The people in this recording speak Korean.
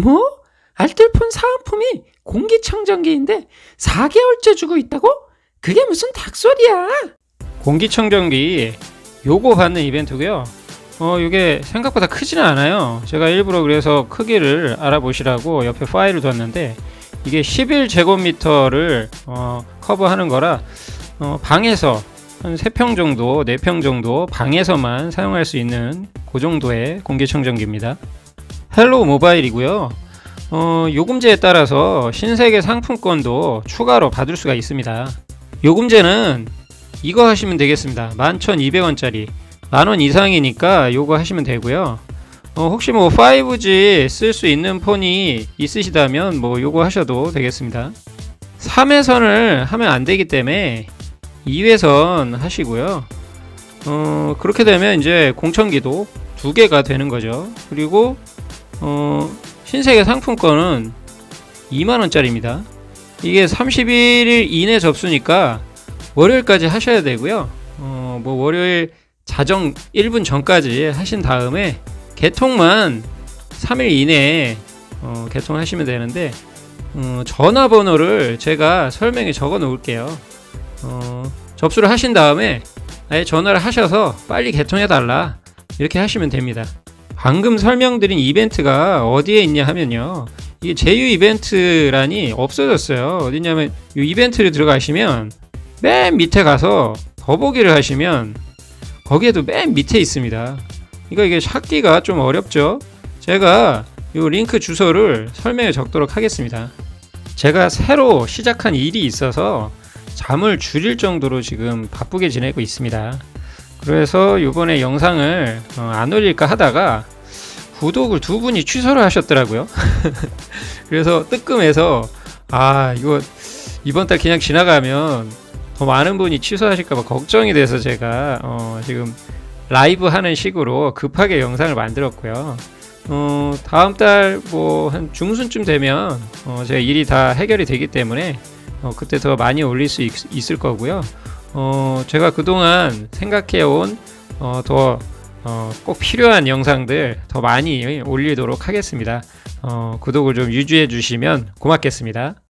뭐? 알뜰폰 사은품이 공기청정기인데 4개월째 주고 있다고? 그게 무슨 닭소리야? 공기청정기 요거 받는 이벤트고요. 어, 이게 생각보다 크지는 않아요. 제가 일부러 그래서 크기를 알아보시라고 옆에 파일을 뒀는데 이게 11제곱미터를 어, 커버하는 거라 어, 방에서 한 3평 정도, 4평 정도 방에서만 사용할 수 있는 그 정도의 공기청정기입니다. 헬로 모바일이고요. 어, 요금제에 따라서 신세계 상품권도 추가로 받을 수가 있습니다. 요금제는 이거 하시면 되겠습니다. 11,200원짜리. 만원 이상이니까 요거 하시면 되고요. 어, 혹시 뭐 5G 쓸 수 있는 폰이 있으시다면 뭐 요거 하셔도 되겠습니다. 3회선을 하면 안 되기 때문에 2회선 하시고요. 어, 그렇게 되면 이제 공천기도 두 개가 되는 거죠. 그리고 어, 신세계 상품권은 2만원짜리입니다. 이게 31일 이내 접수니까 월요일까지 하셔야 되고요. 어, 뭐 월요일 자정 1분 전까지 하신 다음에 개통만 3일 이내에 어, 개통하시면 되는데 어, 전화번호를 제가 설명에 적어 놓을게요. 어, 접수를 하신 다음에 아예 전화를 하셔서 빨리 개통해 달라 이렇게 하시면 됩니다. 방금 설명드린 이벤트가 어디에 있냐 하면요. 이게 제휴 이벤트란이 없어졌어요. 어디냐면 이 이벤트를 들어가시면 맨 밑에 가서 더보기를 하시면 거기에도 맨 밑에 있습니다. 이거 이게 찾기가 좀 어렵죠? 제가 이 링크 주소를 설명에 적도록 하겠습니다. 제가 새로 시작한 일이 있어서 잠을 줄일 정도로 지금 바쁘게 지내고 있습니다. 그래서 이번에 영상을 어, 안 올릴까 하다가 구독을 두 분이 취소를 하셨더라고요. 그래서 뜨끔해서 아 이거 이번 달 그냥 지나가면 더 많은 분이 취소하실까봐 걱정이 돼서 제가 어, 지금 라이브 하는 식으로 급하게 영상을 만들었고요. 어, 다음 달 뭐 한 중순쯤 되면 어, 제가 일이 다 해결이 되기 때문에 어, 그때 더 많이 올릴 수 있, 있을 거고요. 어, 제가 그동안 생각해온 어, 더 어, 꼭 필요한 영상들 더 많이 올리도록 하겠습니다. 어, 구독을 좀 유지해 주시면 고맙겠습니다.